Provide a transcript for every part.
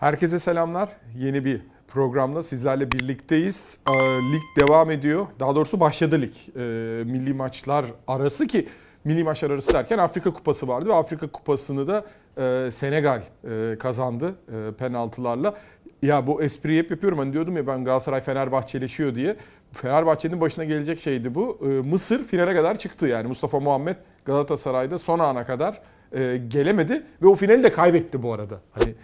Herkese selamlar. Yeni bir programla sizlerle birlikteyiz. Ee, lig devam ediyor. Daha doğrusu başladı lig. Ee, milli maçlar arası ki milli maçlar arası derken Afrika Kupası vardı ve Afrika Kupası'nı da e, Senegal e, kazandı e, penaltılarla. Ya bu espriyi hep yapıyorum. Hani diyordum ya ben Galatasaray Fenerbahçeleşiyor diye. Fenerbahçe'nin başına gelecek şeydi bu. Ee, Mısır finale kadar çıktı yani. Mustafa Muhammed Galatasaray'da son ana kadar gelemedi ve o finali de kaybetti bu arada. Hani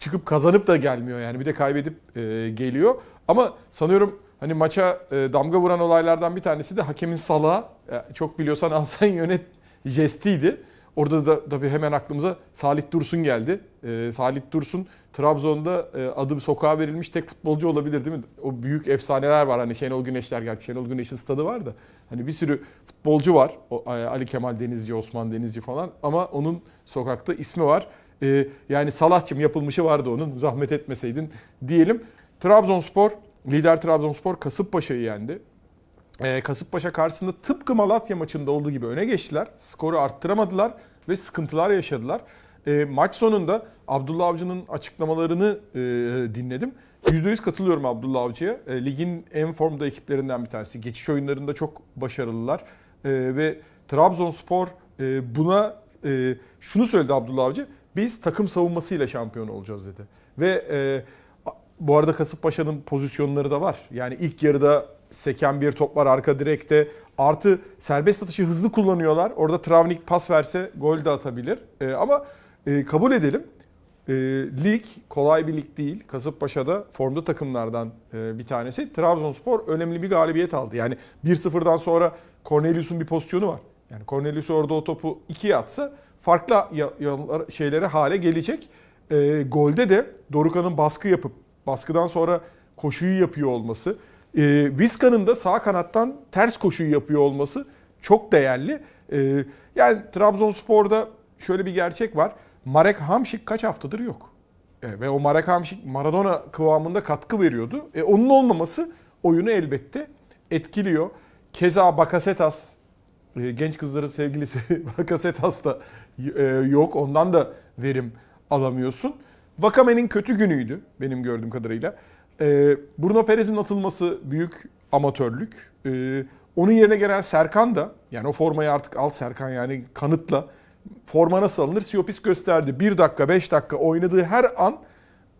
çıkıp kazanıp da gelmiyor yani bir de kaybedip e, geliyor. Ama sanıyorum hani maça e, damga vuran olaylardan bir tanesi de hakemin salağı e, çok biliyorsan alsan yönet jestiydi. Orada da tabii hemen aklımıza Salih Dursun geldi. E, Salih Dursun Trabzon'da e, adı sokağa verilmiş tek futbolcu olabilir değil mi? O büyük efsaneler var hani Şenol Güneşler gerçi Şenol Güneş'in stadı var da hani bir sürü futbolcu var. O, e, Ali Kemal Denizci, Osman Denizci falan ama onun sokakta ismi var. Ee, yani Salahçım yapılmışı vardı onun. Zahmet etmeseydin diyelim. Trabzonspor, lider Trabzonspor Kasımpaşa'yı yendi. Ee, Kasımpaşa karşısında tıpkı Malatya maçında olduğu gibi öne geçtiler. Skoru arttıramadılar ve sıkıntılar yaşadılar. Ee, maç sonunda Abdullah Avcı'nın açıklamalarını e, dinledim. %100 katılıyorum Abdullah Avcı'ya. E, ligin en formda ekiplerinden bir tanesi. Geçiş oyunlarında çok başarılılar. E, ve Trabzonspor e, buna e, şunu söyledi Abdullah Avcı. Biz takım savunmasıyla şampiyon olacağız dedi. Ve e, bu arada Kasımpaşa'nın pozisyonları da var. Yani ilk yarıda seken bir top var arka direkte. Artı serbest atışı hızlı kullanıyorlar. Orada Travnik pas verse gol de atabilir. E, ama e, kabul edelim. E, lig kolay bir lig değil. Kasımpaşa'da formda takımlardan e, bir tanesi. Trabzonspor önemli bir galibiyet aldı. Yani 1-0'dan sonra Cornelius'un bir pozisyonu var. Yani Cornelius orada o topu ikiye atsa farklı şeylere hale gelecek. E, golde de Dorukhan'ın baskı yapıp baskıdan sonra koşuyu yapıyor olması, e, Vizca'nın da sağ kanattan ters koşuyu yapıyor olması çok değerli. E, yani Trabzonspor'da şöyle bir gerçek var. Marek Hamšík kaç haftadır yok. E, ve o Marek Hamšík Maradona kıvamında katkı veriyordu. E, onun olmaması oyunu elbette etkiliyor. Keza Bakasetas genç kızların sevgilisi Bakasetas da e, yok. Ondan da verim alamıyorsun. Vakame'nin kötü günüydü benim gördüğüm kadarıyla. E, Bruno Perez'in atılması büyük amatörlük. E, Onun yerine gelen Serkan da yani o formayı artık al Serkan yani kanıtla. Forma nasıl alınır? Siopis gösterdi. 1 dakika 5 dakika oynadığı her an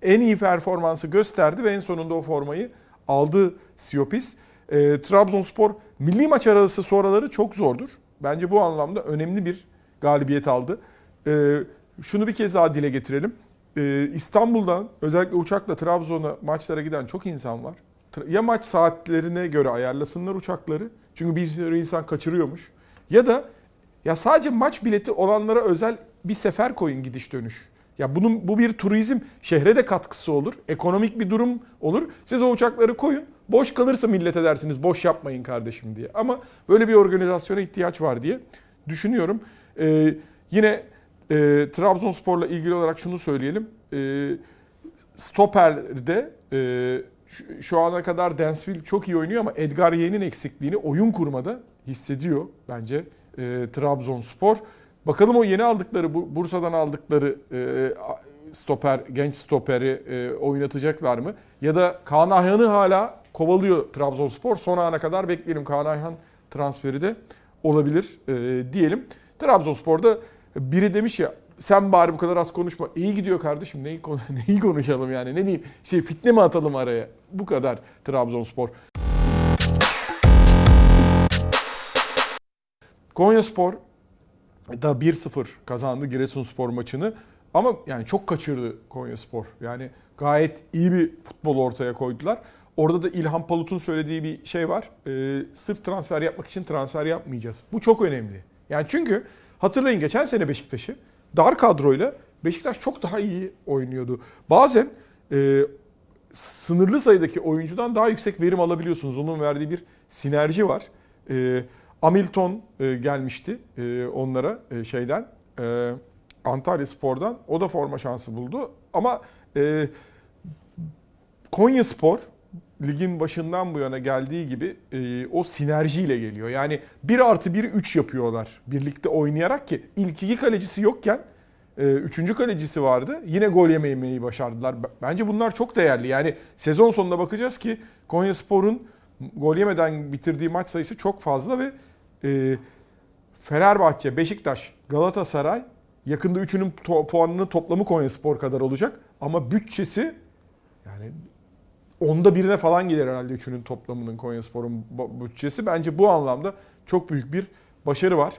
en iyi performansı gösterdi ve en sonunda o formayı aldı Siopis. E, Trabzonspor milli maç arası sonraları çok zordur. Bence bu anlamda önemli bir galibiyet aldı. E, şunu bir kez daha dile getirelim. E, İstanbul'dan özellikle uçakla Trabzon'a maçlara giden çok insan var. Ya maç saatlerine göre ayarlasınlar uçakları. Çünkü bir sürü insan kaçırıyormuş. Ya da ya sadece maç bileti olanlara özel bir sefer koyun gidiş dönüş. Ya bunun bu bir turizm şehre de katkısı olur. Ekonomik bir durum olur. Siz o uçakları koyun. Boş kalırsa millete dersiniz boş yapmayın kardeşim diye. Ama böyle bir organizasyona ihtiyaç var diye düşünüyorum. Ee, yine e, Trabzonspor'la ilgili olarak şunu söyleyelim. Ee, Stoper'de e, şu, şu ana kadar Densville çok iyi oynuyor ama Edgar Yeğen'in eksikliğini oyun kurmada hissediyor bence e, Trabzonspor. Bakalım o yeni aldıkları, bu Bursa'dan aldıkları e, stoper, genç stoperi e, oynatacaklar mı? Ya da Kaan Ayhan'ı hala kovalıyor Trabzonspor. Son ana kadar bekleyelim Kaan Ayhan transferi de olabilir e, diyelim. Trabzonspor'da biri demiş ya sen bari bu kadar az konuşma. İyi gidiyor kardeşim. Neyi, neyi konuşalım yani? Ne diyeyim? Şey fitne mi atalım araya? Bu kadar Trabzonspor. Konyaspor da 1-0 kazandı Giresunspor maçını. Ama yani çok kaçırdı Konyaspor. Yani gayet iyi bir futbol ortaya koydular. Orada da İlhan Palut'un söylediği bir şey var. Ee, sırf transfer yapmak için transfer yapmayacağız. Bu çok önemli. Yani çünkü hatırlayın geçen sene Beşiktaş'ı dar kadroyla Beşiktaş çok daha iyi oynuyordu. Bazen e, sınırlı sayıdaki oyuncudan daha yüksek verim alabiliyorsunuz. Onun verdiği bir sinerji var. E, Hamilton e, gelmişti e, onlara e, şeyden e, Antalya Spor'dan. O da forma şansı buldu. Ama e, Konya Spor ligin başından bu yana geldiği gibi e, o sinerjiyle geliyor. Yani 1 artı 1 3 yapıyorlar birlikte oynayarak ki ilk iki kalecisi yokken e, üçüncü kalecisi vardı. Yine gol yemeyi başardılar. Bence bunlar çok değerli. Yani sezon sonunda bakacağız ki Konya Spor'un gol yemeden bitirdiği maç sayısı çok fazla ve e, Fenerbahçe, Beşiktaş, Galatasaray yakında üçünün to- puanının toplamı Konya Spor kadar olacak. Ama bütçesi yani onda birine falan gelir herhalde üçünün toplamının Konya Spor'un bu- bütçesi. Bence bu anlamda çok büyük bir başarı var.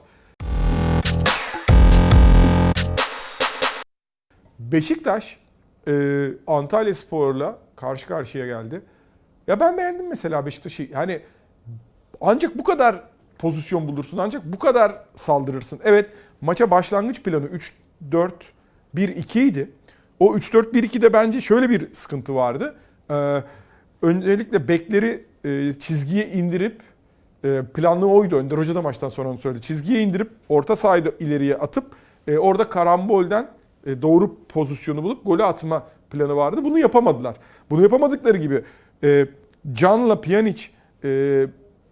Beşiktaş e, Antalya Spor'la karşı karşıya geldi. Ya ben beğendim mesela Beşiktaş'ı. Yani ancak bu kadar pozisyon bulursun. Ancak bu kadar saldırırsın. Evet maça başlangıç planı 3-4-1-2 idi. O 3-4-1-2'de bence şöyle bir sıkıntı vardı. Ee, öncelikle bekleri e, çizgiye indirip e, planlı oydu. Önder Hoca da maçtan sonra onu söyledi. Çizgiye indirip orta sahada ileriye atıp e, orada karambolden doğru pozisyonu bulup golü atma planı vardı. Bunu yapamadılar. Bunu yapamadıkları gibi Can'la Pjanic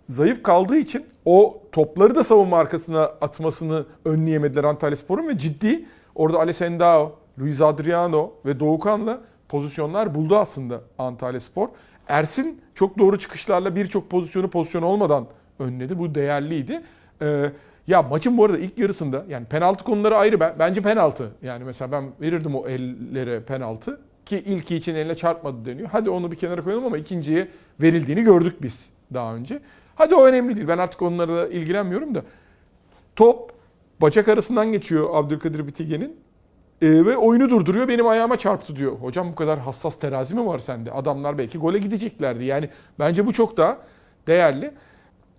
zayıf kaldığı için o topları da savunma arkasına atmasını önleyemediler Antalya Spor'un ve ciddi orada Alessandro, Luis Adriano ve Doğukan'la pozisyonlar buldu aslında Antalya Spor. Ersin çok doğru çıkışlarla birçok pozisyonu pozisyon olmadan önledi. Bu değerliydi. Ee, ya maçın bu arada ilk yarısında yani penaltı konuları ayrı. Ben, bence penaltı. Yani mesela ben verirdim o ellere penaltı ki ilki için eline çarpmadı deniyor. Hadi onu bir kenara koyalım ama ikinciye verildiğini gördük biz daha önce. Hadi o önemli değil. Ben artık onlarla ilgilenmiyorum da. Top bacak arasından geçiyor Abdülkadir Bitige'nin. Ee, ve oyunu durduruyor. Benim ayağıma çarptı diyor. Hocam bu kadar hassas terazi mi var sende? Adamlar belki gole gideceklerdi. Yani bence bu çok daha değerli.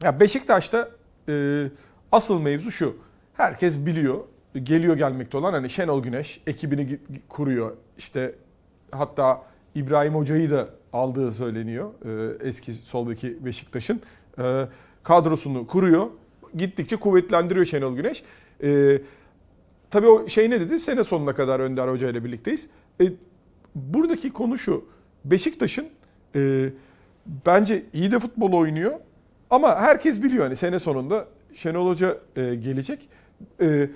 Ya Beşiktaş'ta e, asıl mevzu şu. Herkes biliyor. Geliyor gelmekte olan hani Şenol Güneş ekibini kuruyor. İşte hatta İbrahim Hoca'yı da aldığı söyleniyor. E, eski sol beki Beşiktaş'ın. E, kadrosunu kuruyor. Gittikçe kuvvetlendiriyor Şenol Güneş. E, tabii o şey ne dedi? Sene sonuna kadar Önder Hoca ile birlikteyiz. E, buradaki konu şu. Beşiktaş'ın e, bence iyi de futbol oynuyor. Ama herkes biliyor hani sene sonunda Şenol Hoca e, gelecek. E,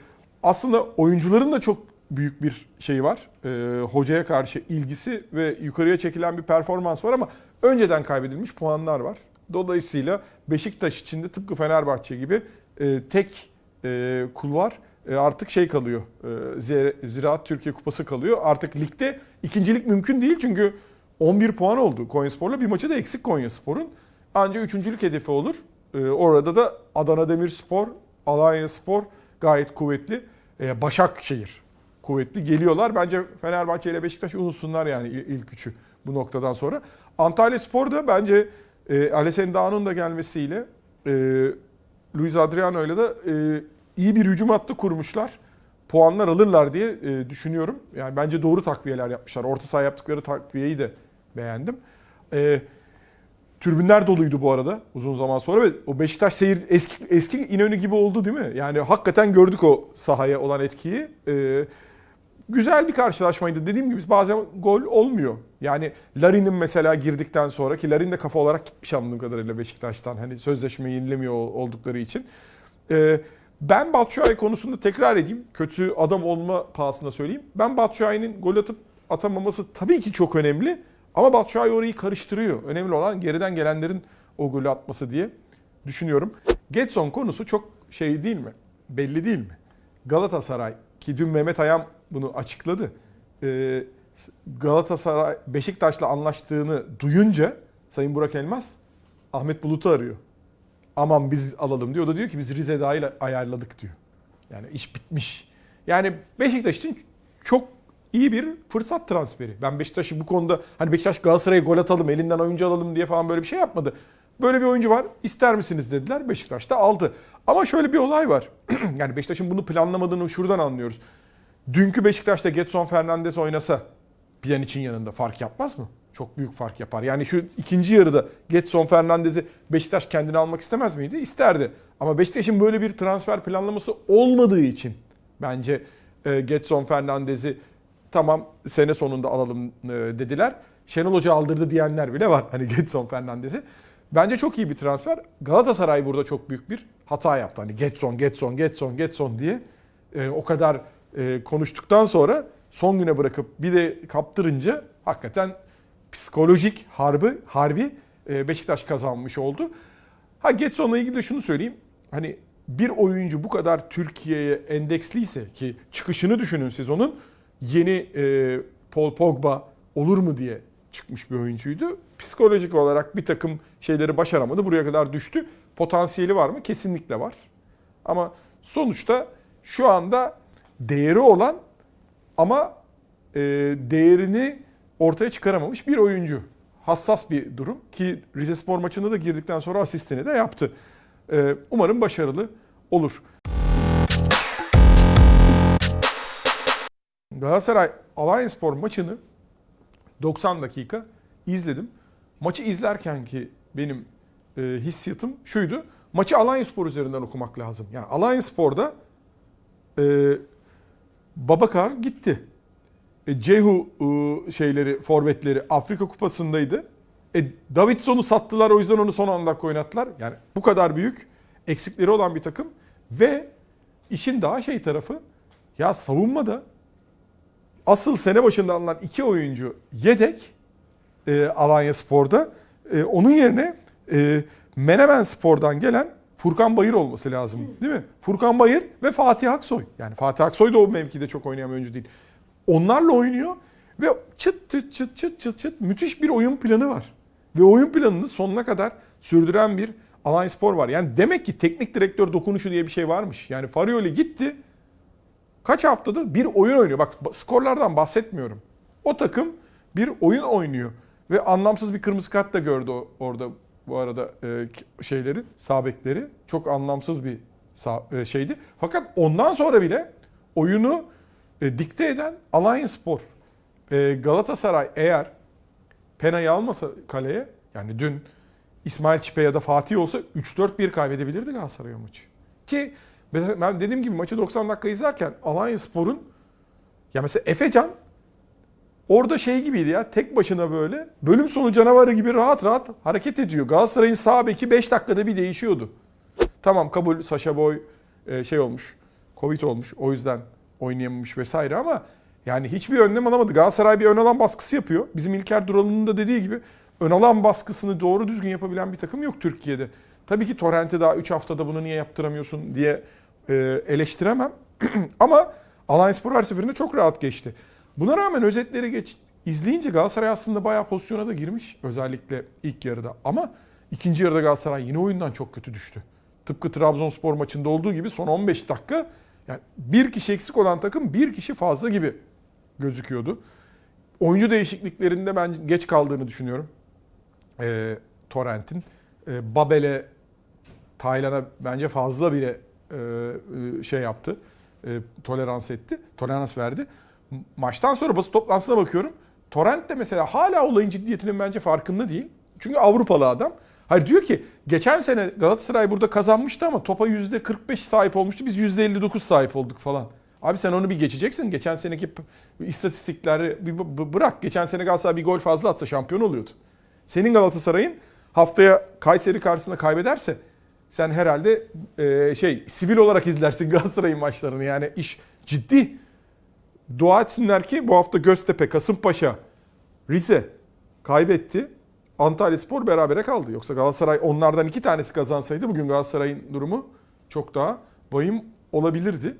aslında oyuncuların da çok büyük bir şey var. E, hocaya karşı ilgisi ve yukarıya çekilen bir performans var ama önceden kaybedilmiş puanlar var. Dolayısıyla Beşiktaş için de tıpkı Fenerbahçe gibi e, tek e, kulvar artık şey kalıyor. E, Zira- Ziraat Türkiye Kupası kalıyor. Artık ligde ikincilik mümkün değil çünkü 11 puan oldu Konyaspor'la. Bir maçı da eksik Konyaspor'un. Ancak üçüncülük hedefi olur. E, orada da Adana Demirspor, Alanya Spor gayet kuvvetli. E, Başakşehir kuvvetli geliyorlar. Bence Fenerbahçe ile Beşiktaş unutsunlar yani il- ilk üçü bu noktadan sonra. Antalya Spor da bence e, Alessandro'nun da gelmesiyle e, Luis Adriano ile de e, iyi bir hücum hattı kurmuşlar. Puanlar alırlar diye e, düşünüyorum. Yani bence doğru takviyeler yapmışlar. Orta saha yaptıkları takviyeyi de beğendim. E, Tribünler doluydu bu arada uzun zaman sonra ve o Beşiktaş seyir eski eski İnönü gibi oldu değil mi? Yani hakikaten gördük o sahaya olan etkiyi. Ee, güzel bir karşılaşmaydı. Dediğim gibi bazen gol olmuyor. Yani Larin'in mesela girdikten sonra ki Larin de kafa olarak gitmiş anladığım kadarıyla Beşiktaş'tan. Hani sözleşmeyi yenilemiyor oldukları için. Ee, ben Batshuayi konusunda tekrar edeyim. Kötü adam olma pahasına söyleyeyim. Ben Batshuayi'nin gol atıp atamaması tabii ki çok önemli. Ama Batshuayi orayı karıştırıyor. Önemli olan geriden gelenlerin o golü atması diye düşünüyorum. Getson konusu çok şey değil mi? Belli değil mi? Galatasaray ki dün Mehmet Ayam bunu açıkladı. Ee, Galatasaray Beşiktaş'la anlaştığını duyunca Sayın Burak Elmas Ahmet Bulut'u arıyor. Aman biz alalım diyor. O da diyor ki biz Rize dahil ayarladık diyor. Yani iş bitmiş. Yani Beşiktaş için çok iyi bir fırsat transferi. Ben Beşiktaş'ı bu konuda hani Beşiktaş Galatasaray'a gol atalım, elinden oyuncu alalım diye falan böyle bir şey yapmadı. Böyle bir oyuncu var. ister misiniz dediler. Beşiktaş da aldı. Ama şöyle bir olay var. yani Beşiktaş'ın bunu planlamadığını şuradan anlıyoruz. Dünkü Beşiktaş'ta Getson Fernandes oynasa için yanında fark yapmaz mı? Çok büyük fark yapar. Yani şu ikinci yarıda Getson Fernandez'i Beşiktaş kendine almak istemez miydi? İsterdi. Ama Beşiktaş'ın böyle bir transfer planlaması olmadığı için bence e, Getson Fernandez'i tamam sene sonunda alalım e, dediler. Şenol Hoca aldırdı diyenler bile var. Hani Getson Fernandez'i. Bence çok iyi bir transfer. Galatasaray burada çok büyük bir hata yaptı. Hani Getson, Getson, Getson, Getson diye e, o kadar e, konuştuktan sonra son güne bırakıp bir de kaptırınca hakikaten psikolojik harbi harbi e, Beşiktaş kazanmış oldu. Ha Getson'la ilgili de şunu söyleyeyim. Hani bir oyuncu bu kadar Türkiye'ye endeksliyse ki çıkışını düşünün siz onun yeni e, Paul Pogba olur mu diye çıkmış bir oyuncuydu. Psikolojik olarak bir takım şeyleri başaramadı. Buraya kadar düştü. Potansiyeli var mı? Kesinlikle var. Ama sonuçta şu anda değeri olan ama e, değerini ortaya çıkaramamış bir oyuncu. Hassas bir durum ki Rize Spor maçında da girdikten sonra asistini de yaptı. E, umarım başarılı olur. Galatasaray Alanya Spor maçını 90 dakika izledim. Maçı izlerken ki benim e, hissiyatım şuydu. Maçı Alanya Spor üzerinden okumak lazım. Yani Alanya Spor'da e, Babakar gitti. E, Cehu e, şeyleri, forvetleri Afrika Kupası'ndaydı. E, Davidson'u sattılar o yüzden onu son 10 dakika oynattılar. Yani bu kadar büyük eksikleri olan bir takım ve işin daha şey tarafı ya savunmada asıl sene başında alınan iki oyuncu yedek e, Alanya Spor'da. E, onun yerine e, Menemen Spor'dan gelen Furkan Bayır olması lazım değil mi? Furkan Bayır ve Fatih Aksoy. Yani Fatih Aksoy da o mevkide çok oynayan oyuncu değil. Onlarla oynuyor ve çıt çıt çıt çıt çıt çıt müthiş bir oyun planı var. Ve oyun planını sonuna kadar sürdüren bir Alanya Spor var. Yani demek ki teknik direktör dokunuşu diye bir şey varmış. Yani Farioli gitti kaç haftadır bir oyun oynuyor. Bak skorlardan bahsetmiyorum. O takım bir oyun oynuyor. Ve anlamsız bir kırmızı kart da gördü orada bu arada e, şeyleri, sabekleri. Çok anlamsız bir e, şeydi. Fakat ondan sonra bile oyunu e, dikte eden Alanya Spor. E, Galatasaray eğer penayı almasa kaleye yani dün İsmail Çipe ya da Fatih olsa 3-4-1 kaybedebilirdi Galatasaray maçı. Ki ben dediğim gibi maçı 90 dakika izlerken Alanya Spor'un ya mesela Efecan orada şey gibiydi ya tek başına böyle bölüm sonu canavarı gibi rahat rahat hareket ediyor. Galatasaray'ın sağ beki 5 dakikada bir değişiyordu. Tamam kabul Saşa Boy e, şey olmuş. Covid olmuş. O yüzden oynayamamış vesaire ama yani hiçbir önlem alamadı. Galatasaray bir ön alan baskısı yapıyor. Bizim İlker Duralı'nın da dediği gibi ön alan baskısını doğru düzgün yapabilen bir takım yok Türkiye'de. Tabii ki Torrent'e daha 3 haftada bunu niye yaptıramıyorsun diye e, eleştiremem. ama Alanyaspor her seferinde çok rahat geçti. Buna rağmen özetleri geç izleyince Galatasaray aslında bayağı pozisyona da girmiş özellikle ilk yarıda. Ama ikinci yarıda Galatasaray yine oyundan çok kötü düştü. Tıpkı Trabzonspor maçında olduğu gibi son 15 dakika yani bir kişi eksik olan takım bir kişi fazla gibi gözüküyordu. Oyuncu değişikliklerinde ben geç kaldığını düşünüyorum. E, Torrent'in. E, Babel'e, Taylan'a bence fazla bile e, e, şey yaptı. E, tolerans etti. Tolerans verdi. Maçtan sonra basın toplantısına bakıyorum. Torrent de mesela hala olayın ciddiyetinin bence farkında değil. Çünkü Avrupalı adam. Hayır diyor ki geçen sene Galatasaray burada kazanmıştı ama topa %45 sahip olmuştu. Biz %59 sahip olduk falan. Abi sen onu bir geçeceksin. Geçen seneki istatistikleri bir bırak. Geçen sene Galatasaray bir gol fazla atsa şampiyon oluyordu. Senin Galatasaray'ın haftaya Kayseri karşısında kaybederse sen herhalde e, şey sivil olarak izlersin Galatasaray'ın maçlarını. Yani iş ciddi. Dua etsinler ki bu hafta Göztepe, Kasımpaşa, Rize kaybetti. Antalya Spor berabere kaldı. Yoksa Galatasaray onlardan iki tanesi kazansaydı bugün Galatasaray'ın durumu çok daha vahim olabilirdi.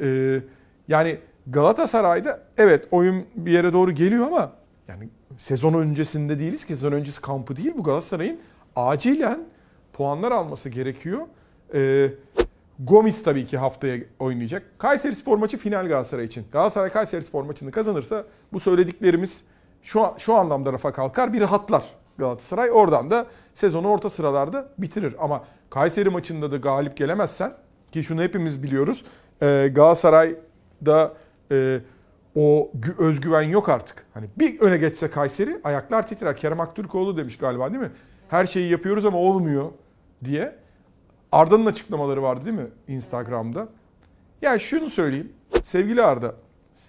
Ee, yani Galatasaray'da evet oyun bir yere doğru geliyor ama yani sezon öncesinde değiliz ki sezon öncesi kampı değil bu Galatasaray'ın acilen puanlar alması gerekiyor. Ee, Gomis tabii ki haftaya oynayacak. Kayseri Spor maçı final Galatasaray için. Galatasaray Kayseri Spor maçını kazanırsa bu söylediklerimiz şu şu anlamda rafa kalkar. Bir rahatlar Galatasaray. Oradan da sezonu orta sıralarda bitirir. Ama Kayseri maçında da galip gelemezsen ki şunu hepimiz biliyoruz. E, Galatasaray'da e, o gü- özgüven yok artık. Hani bir öne geçse Kayseri ayaklar titrer. Kerem Aktürkoğlu demiş galiba değil mi? Her şeyi yapıyoruz ama olmuyor diye. Arda'nın açıklamaları vardı değil mi Instagram'da? Ya şunu söyleyeyim. Sevgili Arda,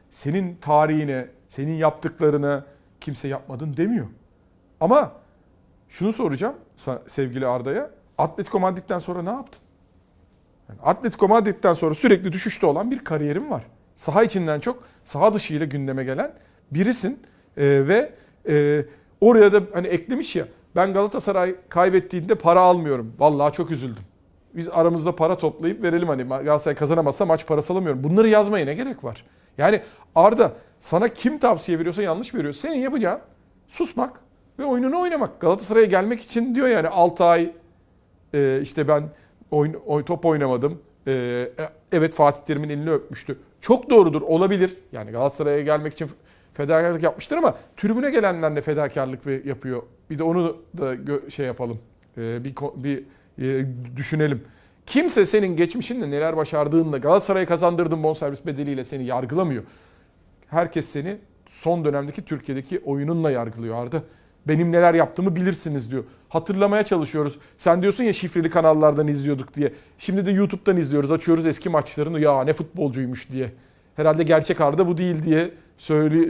senin tarihine, senin yaptıklarına kimse yapmadın demiyor. Ama şunu soracağım sevgili Arda'ya. Atletico Madrid'den sonra ne yaptın? Yani Atletico Madrid'den sonra sürekli düşüşte olan bir kariyerim var. Saha içinden çok saha dışıyla gündeme gelen birisin. Ee, ve e, oraya da hani eklemiş ya ben Galatasaray kaybettiğinde para almıyorum. Vallahi çok üzüldüm. Biz aramızda para toplayıp verelim hani Galatasaray kazanamazsa maç parası alamıyorum. Bunları yazmaya ne gerek var? Yani Arda sana kim tavsiye veriyorsa yanlış veriyor. Senin yapacağın susmak ve oyununu oynamak. Galatasaray'a gelmek için diyor yani 6 ay e, işte ben oyun, oy, top oynamadım. E, evet Fatih Terim'in elini öpmüştü. Çok doğrudur olabilir. Yani Galatasaray'a gelmek için fedakarlık yapmıştır ama tribüne gelenler de fedakarlık yapıyor. Bir de onu da şey yapalım. E, bir bir e, düşünelim. Kimse senin geçmişinle neler başardığınla Galatasaray'a kazandırdığın bonservis bedeliyle seni yargılamıyor. Herkes seni son dönemdeki Türkiye'deki oyununla yargılıyor Arda. Benim neler yaptığımı bilirsiniz diyor. Hatırlamaya çalışıyoruz. Sen diyorsun ya şifreli kanallardan izliyorduk diye. Şimdi de YouTube'dan izliyoruz. Açıyoruz eski maçlarını. Ya ne futbolcuymuş diye. Herhalde gerçek Arda bu değil diye söyle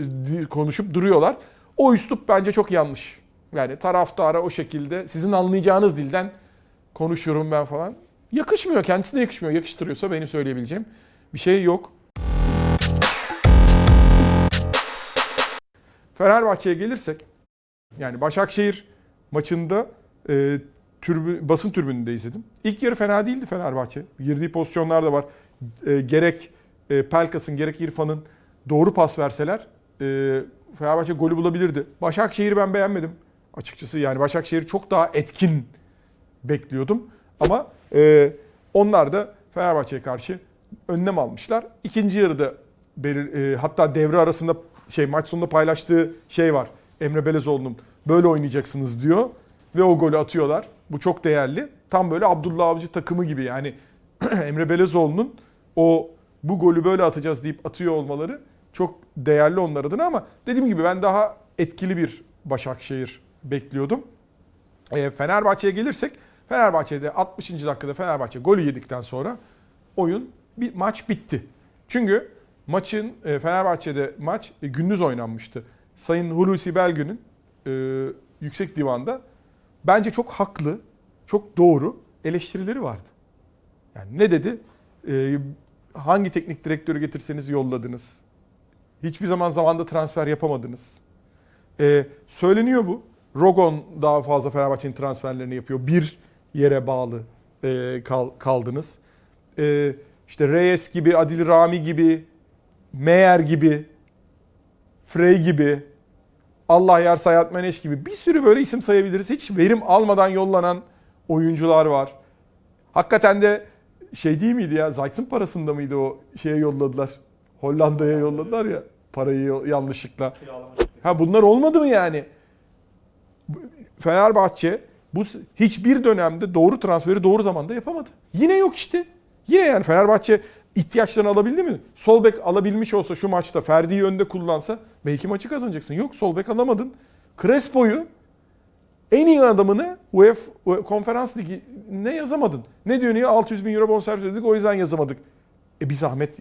konuşup duruyorlar. O üslup bence çok yanlış. Yani taraftara o şekilde sizin anlayacağınız dilden konuşuyorum ben falan. Yakışmıyor. Kendisine yakışmıyor. Yakıştırıyorsa benim söyleyebileceğim bir şey yok. Fenerbahçe'ye gelirsek yani Başakşehir maçında e, türbü, basın türbününde izledim. İlk yarı fena değildi Fenerbahçe. Girdiği pozisyonlar da var. E, gerek e, Pelkas'ın gerek İrfan'ın doğru pas verseler e, Fenerbahçe golü bulabilirdi. Başakşehir'i ben beğenmedim açıkçası. Yani Başakşehir çok daha etkin bekliyordum. Ama e, onlar da Fenerbahçe'ye karşı önlem almışlar. İkinci yarıda belir, e, hatta devre arasında şey maç sonunda paylaştığı şey var. Emre Belezoğlu'nun böyle oynayacaksınız diyor ve o golü atıyorlar. Bu çok değerli. Tam böyle Abdullah Avcı takımı gibi yani Emre Belezoğlu'nun o bu golü böyle atacağız deyip atıyor olmaları çok değerli onlar adına ama dediğim gibi ben daha etkili bir Başakşehir bekliyordum. E, Fenerbahçe'ye gelirsek Fenerbahçe'de 60. dakikada Fenerbahçe golü yedikten sonra oyun bir maç bitti. Çünkü maçın e, Fenerbahçe'de maç e, gündüz oynanmıştı. Sayın Hulusi Belgün'ün e, yüksek divanda bence çok haklı, çok doğru eleştirileri vardı. Yani ne dedi? E, hangi teknik direktörü getirseniz yolladınız. Hiçbir zaman zamanda transfer yapamadınız. E, söyleniyor bu. Rogon daha fazla Fenerbahçe'nin transferlerini yapıyor. Bir yere bağlı e, kal, kaldınız. E, işte Reyes gibi, Adil Rami gibi, Meyer gibi, Frey gibi, Allah yar Sayat Meneş gibi bir sürü böyle isim sayabiliriz. Hiç verim almadan yollanan oyuncular var. Hakikaten de şey değil miydi ya? Zayt'ın parasında mıydı o şeye yolladılar? Hollanda'ya yolladılar ya parayı yanlışlıkla. Ha bunlar olmadı mı yani? Fenerbahçe bu hiçbir dönemde doğru transferi doğru zamanda yapamadı. Yine yok işte. Yine yani Fenerbahçe ihtiyaçlarını alabildi mi? Sol bek alabilmiş olsa şu maçta Ferdi'yi önde kullansa belki maçı kazanacaksın. Yok sol bek alamadın. Crespo'yu en iyi adamını UEFA Konferans Ligi ne yazamadın? Ne diyor niye 600 bin euro bonservis ödedik o yüzden yazamadık. E bir zahmet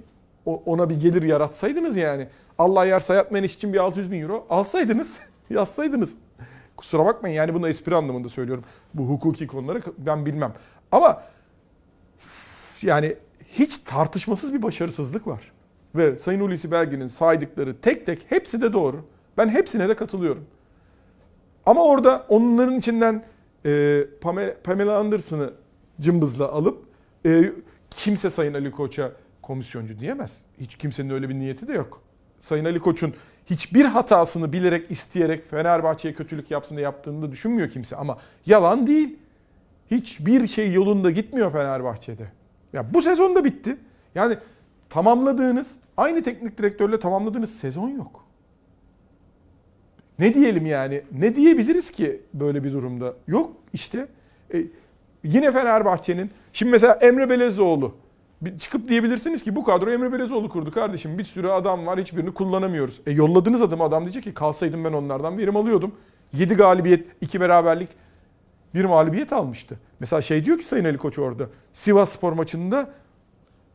ona bir gelir yaratsaydınız yani. Allah yer sayat meniş için bir 600 bin euro alsaydınız, yazsaydınız. Kusura bakmayın yani bunu espri anlamında söylüyorum. Bu hukuki konuları ben bilmem. Ama yani hiç tartışmasız bir başarısızlık var. Ve Sayın Hulusi Belgin'in saydıkları tek tek hepsi de doğru. Ben hepsine de katılıyorum. Ama orada onların içinden e, Pamela Anderson'ı cımbızla alıp e, kimse Sayın Ali Koç'a komisyoncu diyemez. Hiç kimsenin öyle bir niyeti de yok. Sayın Ali Koç'un hiçbir hatasını bilerek, isteyerek Fenerbahçe'ye kötülük yapsın diye yaptığını da düşünmüyor kimse. Ama yalan değil. Hiçbir şey yolunda gitmiyor Fenerbahçe'de. Ya bu sezon da bitti. Yani tamamladığınız, aynı teknik direktörle tamamladığınız sezon yok. Ne diyelim yani? Ne diyebiliriz ki böyle bir durumda? Yok işte. E, yine Fenerbahçe'nin, şimdi mesela Emre Belezoğlu, çıkıp diyebilirsiniz ki bu kadro Emre Belezoğlu kurdu kardeşim. Bir sürü adam var hiçbirini kullanamıyoruz. E yolladınız adamı adam diyecek ki kalsaydım ben onlardan verim alıyordum. 7 galibiyet, 2 beraberlik, bir mağlubiyet almıştı. Mesela şey diyor ki Sayın Ali Koç orada. Sivas Spor maçında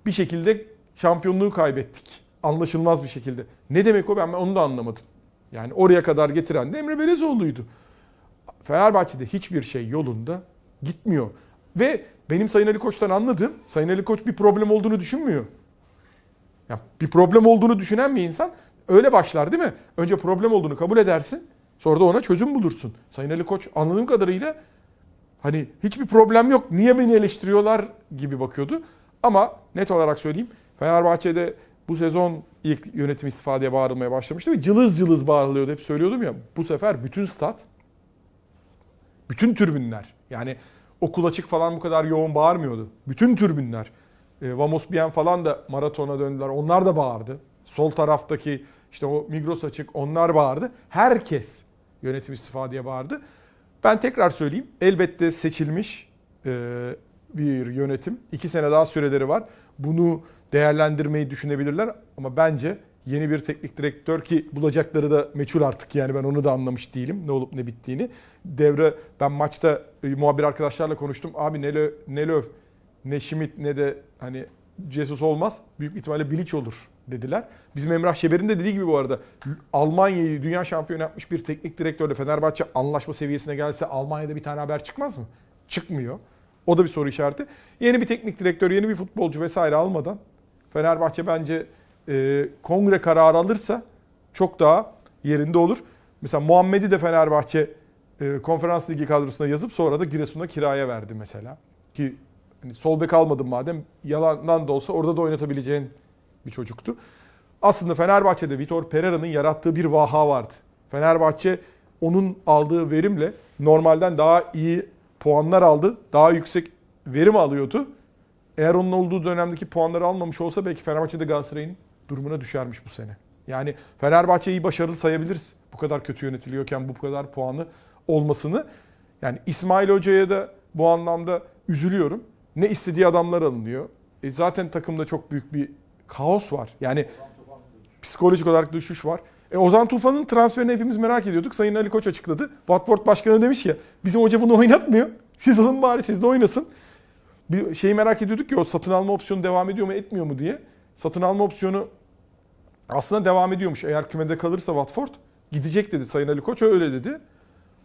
bir şekilde şampiyonluğu kaybettik. Anlaşılmaz bir şekilde. Ne demek o ben onu da anlamadım. Yani oraya kadar getiren de Emre Belezoğlu'ydu. Fenerbahçe'de hiçbir şey yolunda gitmiyor. Ve benim Sayın Ali Koç'tan anladığım, Sayın Ali Koç bir problem olduğunu düşünmüyor. Ya bir problem olduğunu düşünen bir insan öyle başlar değil mi? Önce problem olduğunu kabul edersin. Sonra da ona çözüm bulursun. Sayın Ali Koç anladığım kadarıyla hani hiçbir problem yok. Niye beni eleştiriyorlar gibi bakıyordu. Ama net olarak söyleyeyim. Fenerbahçe'de bu sezon ilk yönetim istifa diye bağırılmaya başlamıştı ve cılız cılız bağırılıyordu. Hep söylüyordum ya. Bu sefer bütün stat, bütün türbünler yani okul açık falan bu kadar yoğun bağırmıyordu. Bütün türbünler. E, Vamos Bien falan da maratona döndüler. Onlar da bağırdı. Sol taraftaki işte o Migros açık onlar bağırdı. Herkes yönetim istifa diye bağırdı. Ben tekrar söyleyeyim. Elbette seçilmiş e, bir yönetim. İki sene daha süreleri var. Bunu değerlendirmeyi düşünebilirler. Ama bence yeni bir teknik direktör ki bulacakları da meçhul artık yani ben onu da anlamış değilim ne olup ne bittiğini. Devre ben maçta e, muhabir arkadaşlarla konuştum. Abi ne, Lö, ne Löw ne Schmidt ne de hani Jesus olmaz. Büyük ihtimalle Bilic olur dediler. Bizim Emrah Şeber'in de dediği gibi bu arada Almanya'yı dünya şampiyonu yapmış bir teknik direktörle Fenerbahçe anlaşma seviyesine gelse Almanya'da bir tane haber çıkmaz mı? Çıkmıyor. O da bir soru işareti. Yeni bir teknik direktör, yeni bir futbolcu vesaire almadan Fenerbahçe bence e, kongre kararı alırsa çok daha yerinde olur. Mesela Muhammed'i de Fenerbahçe e, konferans ligi kadrosuna yazıp sonra da Giresun'a kiraya verdi mesela. Ki hani sol bek almadın madem yalandan da olsa orada da oynatabileceğin bir çocuktu. Aslında Fenerbahçe'de Vitor Pereira'nın yarattığı bir vaha vardı. Fenerbahçe onun aldığı verimle normalden daha iyi puanlar aldı. Daha yüksek verim alıyordu. Eğer onun olduğu dönemdeki puanları almamış olsa belki Fenerbahçe'de Galatasaray'ın durumuna düşermiş bu sene. Yani Fenerbahçe'yi başarılı sayabiliriz. Bu kadar kötü yönetiliyorken bu kadar puanı olmasını. Yani İsmail Hoca'ya da bu anlamda üzülüyorum. Ne istediği adamlar alınıyor. E zaten takımda çok büyük bir kaos var. Yani psikolojik olarak düşüş var. E Ozan Tufan'ın transferini hepimiz merak ediyorduk. Sayın Ali Koç açıkladı. Watford Başkanı demiş ya bizim hoca bunu oynatmıyor. Siz alın bari siz de oynasın. Bir şeyi merak ediyorduk ki o satın alma opsiyonu devam ediyor mu etmiyor mu diye. Satın alma opsiyonu aslında devam ediyormuş. Eğer kümede kalırsa Watford gidecek dedi Sayın Ali Koç öyle dedi.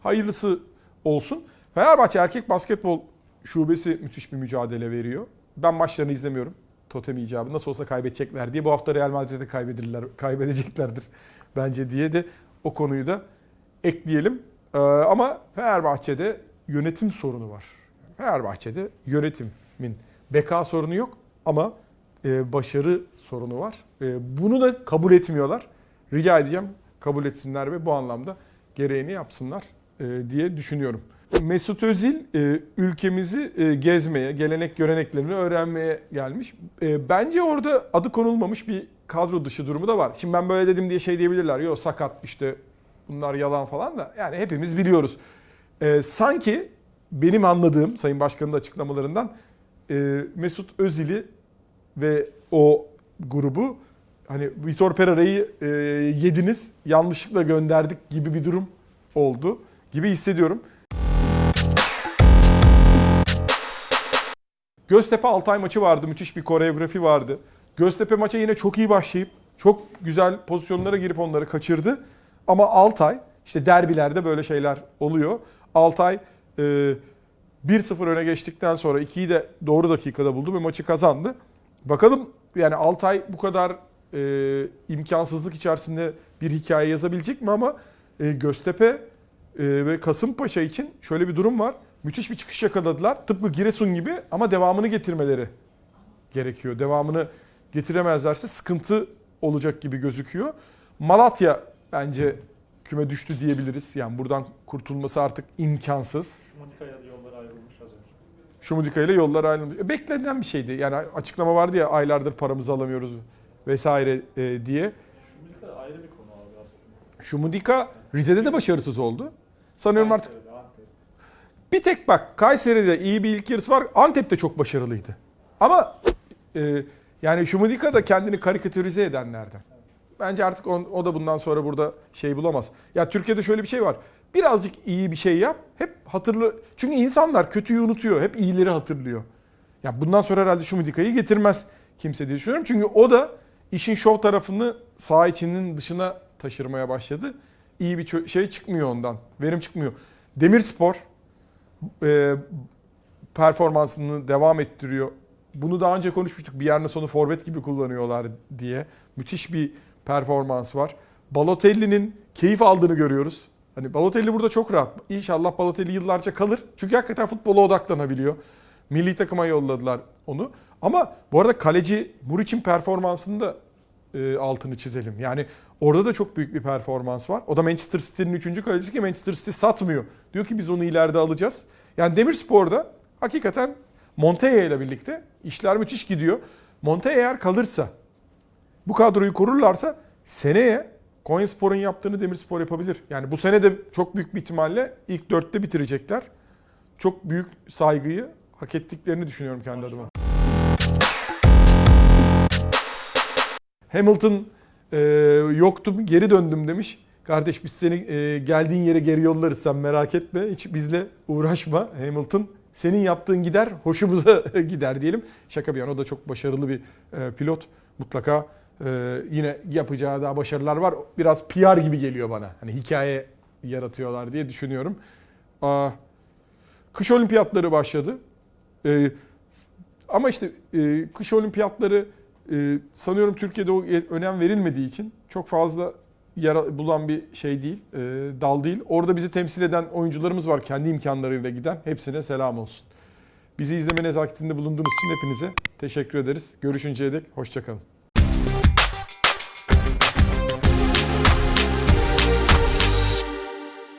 Hayırlısı olsun. Fenerbahçe erkek basketbol şubesi müthiş bir mücadele veriyor. Ben maçlarını izlemiyorum. Totem icabı nasıl olsa kaybedecekler diye. Bu hafta Real Madrid'e kaybedirler, kaybedeceklerdir bence diye de o konuyu da ekleyelim. Ee, ama Fenerbahçe'de yönetim sorunu var. Fenerbahçe'de yönetimin beka sorunu yok ama e, başarı sorunu var. E, bunu da kabul etmiyorlar. Rica edeceğim kabul etsinler ve bu anlamda gereğini yapsınlar e, diye düşünüyorum. Mesut Özil e, ülkemizi e, gezmeye, gelenek göreneklerini öğrenmeye gelmiş. E, bence orada adı konulmamış bir kadro dışı durumu da var. Şimdi ben böyle dedim diye şey diyebilirler. Yok sakat işte bunlar yalan falan da. Yani hepimiz biliyoruz. Sanki benim anladığım Sayın Başkan'ın da açıklamalarından Mesut Özil'i ve o grubu hani Vitor Pereira'yı yediniz, yanlışlıkla gönderdik gibi bir durum oldu gibi hissediyorum. Göztepe Altay maçı vardı. Müthiş bir koreografi vardı. Göztepe maça yine çok iyi başlayıp çok güzel pozisyonlara girip onları kaçırdı. Ama Altay işte derbilerde böyle şeyler oluyor. Altay e, 1-0 öne geçtikten sonra 2'yi de doğru dakikada buldu ve maçı kazandı. Bakalım yani Altay bu kadar e, imkansızlık içerisinde bir hikaye yazabilecek mi ama e, Göztepe e, ve Kasımpaşa için şöyle bir durum var. Müthiş bir çıkış yakaladılar. Tıpkı Giresun gibi ama devamını getirmeleri gerekiyor. Devamını getiremezlerse sıkıntı olacak gibi gözüküyor. Malatya bence küme düştü diyebiliriz. Yani buradan kurtulması artık imkansız. Şumudika'ya da yollar ayrılmış az önce. Şumudika ile yollar ayrılmış. E, Beklenen bir şeydi. Yani açıklama vardı ya aylardır paramızı alamıyoruz vesaire e, diye. Şumudika ayrı bir konu abi aslında. Şumudika Rize'de de başarısız oldu. Sanıyorum artık. Bir tek bak Kayseri'de iyi bir ilk yarısı var. Antep'te çok başarılıydı. Ama e, yani Şumudika da kendini karikatürize edenlerden. Bence artık on, o da bundan sonra burada şey bulamaz. Ya Türkiye'de şöyle bir şey var. Birazcık iyi bir şey yap. Hep hatırlı. Çünkü insanlar kötüyü unutuyor. Hep iyileri hatırlıyor. Ya bundan sonra herhalde Şumudika'yı getirmez kimse diye düşünüyorum. Çünkü o da işin şov tarafını saha içinin dışına taşırmaya başladı. İyi bir şey çıkmıyor ondan. Verim çıkmıyor. Demirspor e, performansını devam ettiriyor. bunu daha önce konuşmuştuk. Bir yerine sonu forvet gibi kullanıyorlar diye. Müthiş bir performans var. Balotelli'nin keyif aldığını görüyoruz. Hani Balotelli burada çok rahat. İnşallah Balotelli yıllarca kalır. Çünkü hakikaten futbola odaklanabiliyor. Milli takıma yolladılar onu. Ama bu arada kaleci Muriç'in performansını da e, altını çizelim. Yani orada da çok büyük bir performans var. O da Manchester City'nin 3. kalecisi ki Manchester City satmıyor. Diyor ki biz onu ileride alacağız. Yani Demirspor'da hakikaten Montella ile birlikte işler müthiş gidiyor. Montella eğer kalırsa, bu kadroyu korurlarsa seneye Konyaspor'un yaptığını Demirspor yapabilir. Yani bu sene de çok büyük bir ihtimalle ilk dörtte bitirecekler. Çok büyük saygıyı hak ettiklerini düşünüyorum kendi adıma. Hamilton e, yoktum geri döndüm demiş. Kardeş biz seni e, geldiğin yere geri yollarız sen merak etme. Hiç bizle uğraşma Hamilton. Senin yaptığın gider hoşumuza gider diyelim. Şaka bir yana o da çok başarılı bir e, pilot. Mutlaka e, yine yapacağı daha başarılar var. Biraz PR gibi geliyor bana. Hani hikaye yaratıyorlar diye düşünüyorum. Aa, kış olimpiyatları başladı. E, ama işte e, kış olimpiyatları e, sanıyorum Türkiye'de o önem verilmediği için çok fazla yer bulan bir şey değil, e, dal değil. Orada bizi temsil eden oyuncularımız var kendi imkanlarıyla giden. Hepsine selam olsun. Bizi izleme nezaketinde bulunduğunuz için hepinize teşekkür ederiz. Görüşünceye dek hoşçakalın.